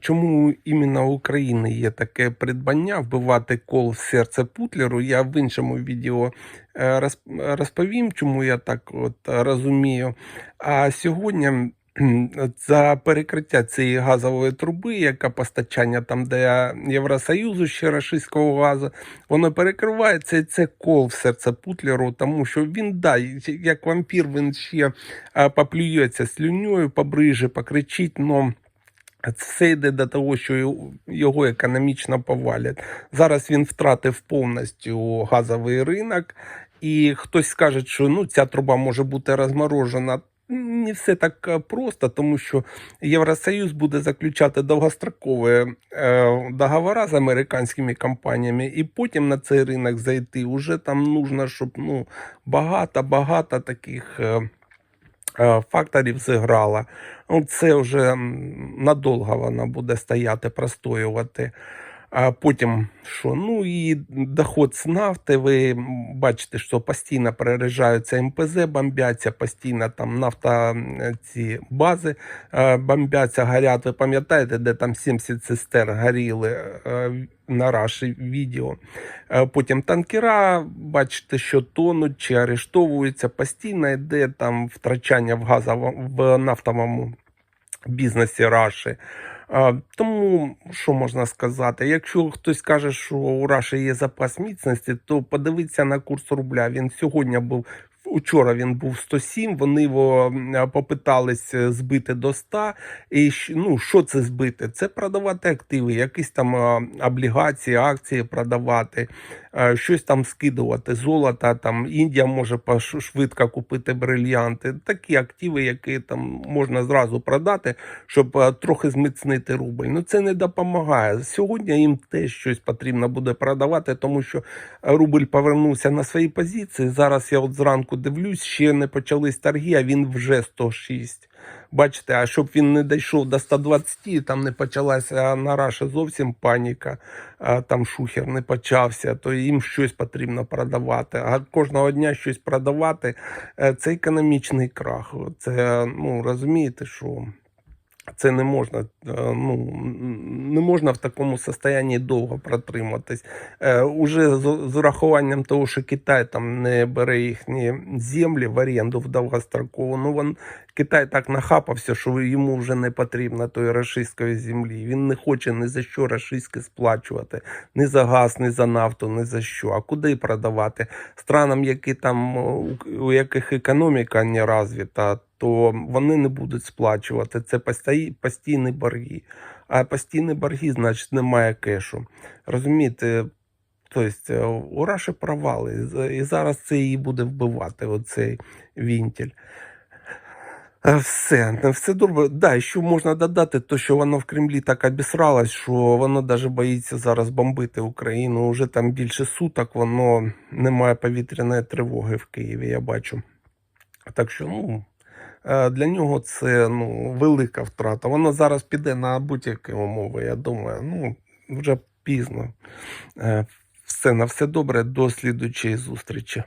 чому іменно України є таке придбання вбивати кол в серце Путлеру. Я в іншому відео е, розповім, чому я так от розумію. А сьогодні за перекриття цієї газової труби, яка постачання там для Євросоюзу ще рашистського газу, воно перекривається, і це кол в серце Путлеру, тому що він да, як вампір, він ще поплюється слюньою, побриже, покричить, но все йде до того, що його- економічно повалять. Зараз він втратив повністю газовий ринок, і хтось скаже, що ну, ця труба може бути розморожена. Не все так е, просто, тому що Євросоюз буде заключати довгострокові е, договори з американськими компаніями, і потім на цей ринок зайти. Уже там нужно, щоб ну, багато-багато таких. Е, факторів зіграла. Ну, це вже надовго вона буде стояти, простоювати. А потім що? Ну і доход з нафти. Ви бачите, що постійно переїжджаються МПЗ, бомбяться, постійно там нафта ці бази е, бомбяться, горять. Ви пам'ятаєте, де там 70 цистер горіли е, на раші відео. Е, Потім танкера, бачите, що тонуть чи арештовуються, постійно йде там втрачання в газовому в нафтовому бізнесі Раші. Тому що можна сказати? Якщо хтось каже, що у Раші є запас міцності, то подивіться на курс рубля. Він сьогодні був. Учора він був 107, вони його попитались е, збити до 100. І ну, що це збити? Це продавати активи, якісь там облігації, акції продавати, е, щось там скидувати, золото. Там Індія може швидко купити брильянти. Такі активи, які там можна зразу продати, щоб е, трохи зміцнити рубль. Ну це не допомагає. Сьогодні їм теж щось потрібно буде продавати, тому що рубль повернувся на свої позиції. Зараз я от зранку дивлюсь, ще не почались торги, а він вже 106. Бачите, а щоб він не дійшов до 120, там не почалася на Раші зовсім паніка, там шухер не почався, то їм щось потрібно продавати. А кожного дня щось продавати е, це економічний крах. Це ну розумієте, що. Це не можна, е, ну не можна в такому состоянні довго протриматись. Е, уже з, урахуванням того, що Китай там не бере їхні землі в оренду в довгострокову. Ну він Китай так нахапався, що йому вже не потрібно тої рашистської землі. Він не хоче ні за що рашистське сплачувати, ні за газ, ні за нафту, ні за що. А куди продавати? Странам, які там у яких економіка не розвита, то вони не будуть сплачувати. Це постійні борги. А постійні борги, значить, немає кешу. Розумієте? Тобто е, у Раші провали, і зараз це її буде вбивати, оцей вінтіль. Е, Все, е, все добре. Да, і що можна додати, то що воно в Кремлі так обісралось, що воно навіть боїться зараз бомбити Україну. Уже там більше суток, воно немає повітряної тривоги в Києві, я бачу. Так що, ну, для нього це ну, велика втрата. Воно зараз піде на будь-які умови, я думаю. Ну, вже пізно. Е, Все, на все добре, до слідучої зустрічі.